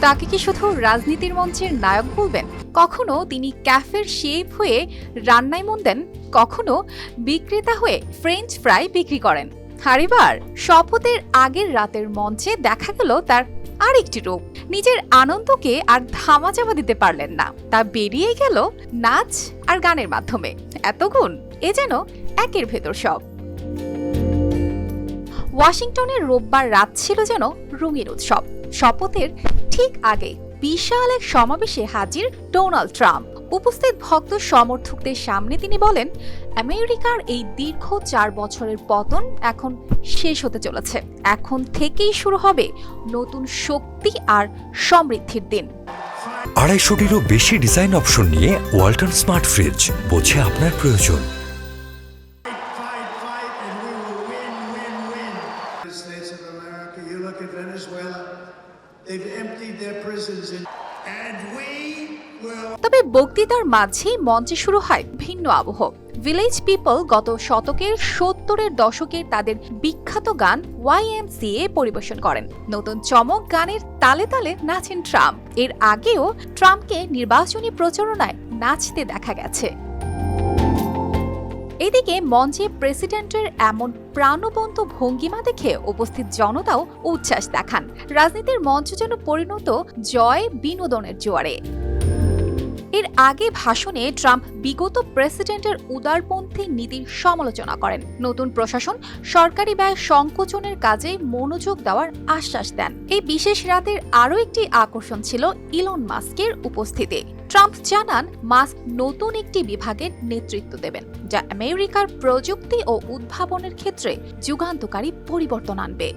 তাকে কি শুধু রাজনীতির মঞ্চের নায়ক বলবেন? কখনো তিনি ক্যাফের শেফ হয়ে রান্নায় মন দেন? কখনো বিক্রেতা হয়ে ফ্রেঞ্চ ফ্রাই বিক্রি করেন? আর এবার শপথের আগের রাতের মঞ্চে দেখা গেল তার আরেকটি রূপ। নিজের আনন্দকে আর ধামাচাপা দিতে পারলেন না। তা বেরিয়ে গেল নাচ আর গানের মাধ্যমে। এত গুণ, এ যেন একের ভেতর সব। ওয়াশিংটনের রোববার রাত ছিল যেন রঙিন উৎসব। শপথের ঠিক আগে বিশাল এক সমাবেশে হাজির ডোনাল্ড ট্রাম্প। উপস্থিত ভক্ত সমর্থকদের সামনে তিনি বলেন আমেরিকার এই দীর্ঘ চার বছরের পতন এখন শেষ হতে চলেছে। এখন থেকেই শুরু হবে নতুন শক্তি আর সমৃদ্ধির দিন। আড়াইশোটিরও বেশি ডিজাইন অপশন নিয়ে ওয়ালটন স্মার্ট ফ্রিজ বোঝে আপনার প্রয়োজন। Venezuela, তবে বক্তৃতার মাঝেই মঞ্চে শুরু হয় ভিন্ন আবহ। ভিলেজ পিপল গত শতকের সত্তরের দশকের তাদের বিখ্যাত গান ওয়াইএমসিএ পরিবেশন করেন। নতুন চমক গানের তালে তালে নাচেন ট্রাম্প এর আগেও ট্রাম্পকে নির্বাচনী প্রচারণায় নাচতে দেখা গেছে। এদিকে মঞ্চে প্রেসিডেন্টের এমন প্রাণবন্ত ভঙ্গিমা দেখে উপস্থিত জনতাও উচ্ছ্বাস দেখান। রাজনীতির মঞ্চ যেন পরিণত জয় বিনোদনের জোয়ারে। এর আগে ভাষণে ট্রাম্প বিগত প্রেসিডেন্টের উদারপন্থী নীতির সমালোচনা করেন। নতুন প্রশাসন সরকারি ব্যয় সংকোচনের কাজে মনোযোগ দেওয়ার আশ্বাস দেন। এই বিশেষ রাতের আরও একটি আকর্ষণ ছিল ইলন মাস্কের উপস্থিতি। ট্রাম্প জানান, মাস্ক নতুন একটি বিভাগের নেতৃত্ব দেবেন, যা আমেরিকার প্রযুক্তি ও উদ্ভাবনের ক্ষেত্রে যুগান্তকারী পরিবর্তন আনবে।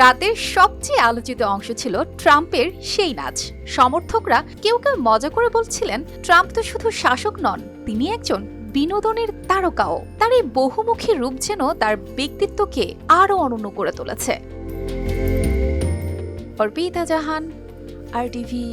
রাতের সবচেয়ে আলোচিত অংশ ছিল ট্রাম্পের সেই নাচ। সমর্থকরা কেউ কেউ মজা করে বলছিলেন, ট্রাম্প তো শুধু শাসক নন, তিনি একজন বিনোদনের তারকাও। তার এই বহুমুখী রূপ যেন তার ব্যক্তিত্বকে আরও অনন্য করে তুলেছে। অর্পিতা জাহান, আর টিভি